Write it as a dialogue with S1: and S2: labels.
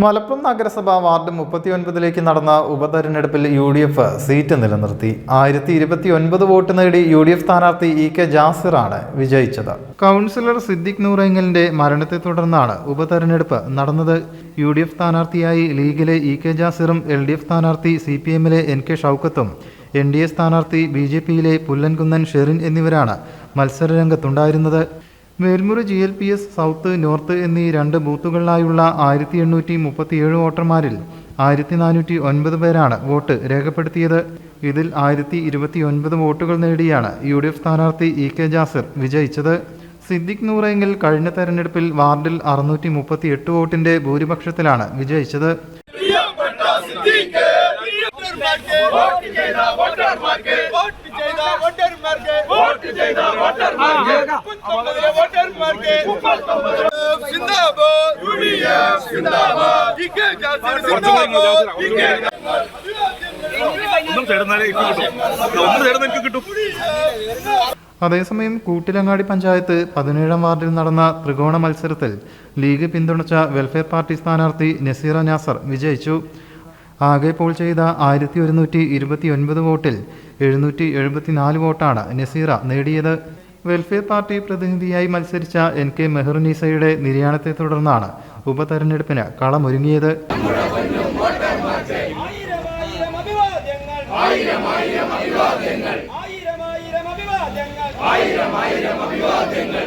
S1: മലപ്പുറം നഗരസഭ വാർഡ് മുപ്പത്തിയൊൻപതിലേക്ക് നടന്ന ഉപതെരഞ്ഞെടുപ്പിൽ യു ഡി എഫ് സീറ്റ് നിലനിർത്തി. ആയിരത്തി ഇരുപത്തി ഒൻപത് വോട്ട് നേടി യു ഡി എഫ് സ്ഥാനാർത്ഥി ഇ കെ ജാസിറാണ് വിജയിച്ചത്. കൗൺസിലർ സിദ്ദിഖ് നൂറെങ്ങലിന്റെ മരണത്തെ തുടർന്നാണ് ഉപതെരഞ്ഞെടുപ്പ് നടന്നത്. യു ഡി എഫ് സ്ഥാനാർത്ഥിയായി ലീഗിലെ ഇ കെ ജാസിറും എൽ ഡി എഫ് സ്ഥാനാർത്ഥി സി പി എമ്മിലെ എൻ കെ ഷൗക്കത്തും എൻ ഡി എ സ്ഥാനാർത്ഥി ബി ജെ പിയിലെ പുല്ലൻകുന്നൻ ഷെറിൻ എന്നിവരാണ് മത്സരരംഗത്തുണ്ടായിരുന്നത്. Velmuri G L P S south north എന്നീ രണ്ട് ബൂത്തുകളിലായുള്ള ആയിരത്തി എണ്ണൂറ്റി മുപ്പത്തിയേഴ് വോട്ടർമാരിൽ ആയിരത്തി നാനൂറ്റി ഒൻപത് പേരാണ് വോട്ട് രേഖപ്പെടുത്തിയത്. ഇതിൽ ആയിരത്തി ഇരുപത്തി ഒൻപത് വോട്ടുകൾ നേടിയാണ് യു ഡി എഫ് സ്ഥാനാർത്ഥി ഇ കെ ജാസിർ വിജയിച്ചത്. സിദ്ദിഖ് നൂറെങ്കിൽ കഴിഞ്ഞ തെരഞ്ഞെടുപ്പിൽ വാർഡിൽ അറുന്നൂറ്റി മുപ്പത്തി എട്ട് വോട്ടിന്റെ ഭൂരിപക്ഷത്തിലാണ് വിജയിച്ചത്.
S2: വോട്ട് ചെയ്ത വോട്ടർമാർക്ക് വോട്ട് ചെയ്ത വോട്ടർമാർക്ക് മുപ്പത്തൊമ്പതിലെ വോട്ടർമാർക്ക് സിന്ദാബാദ് യുഡിഎഫ് സിന്ദാബാദ് ഇകെ ജാസിർ സിന്ദാബാദ് ഇകെ
S3: ഒന്നും ചേർന്നാലേ ഒന്നും ചേർന്ന് എനിക്ക് കിട്ടും.
S1: അതേസമയം കൂട്ടിലങ്ങാടി പഞ്ചായത്ത് പതിനേഴാം വാർഡിൽ നടന്ന ത്രികോണ മത്സരത്തിൽ ലീഗ് പിന്തുണച്ച വെൽഫെയർ പാർട്ടി സ്ഥാനാർത്ഥി നസീറ നാസർ വിജയിച്ചു. ആകെ പോൾ ചെയ്ത ആയിരത്തി ഒരുന്നൂറ്റി ഇരുപത്തി ഒൻപത് വോട്ടിൽ എഴുന്നൂറ്റി എഴുപത്തിനാല് വോട്ടാണ് നസീറ നേടിയത്. വെൽഫെയർ പാർട്ടി പ്രതിനിധിയായി മത്സരിച്ച എൻ കെ മെഹറുനീസയുടെ നിര്യാണത്തെ തുടർന്നാണ് ഉപതെരഞ്ഞെടുപ്പിന് കളമൊരുങ്ങിയത്.
S2: ആയിരം ആയിരം അഭിവാദ്യങ്ങൾ.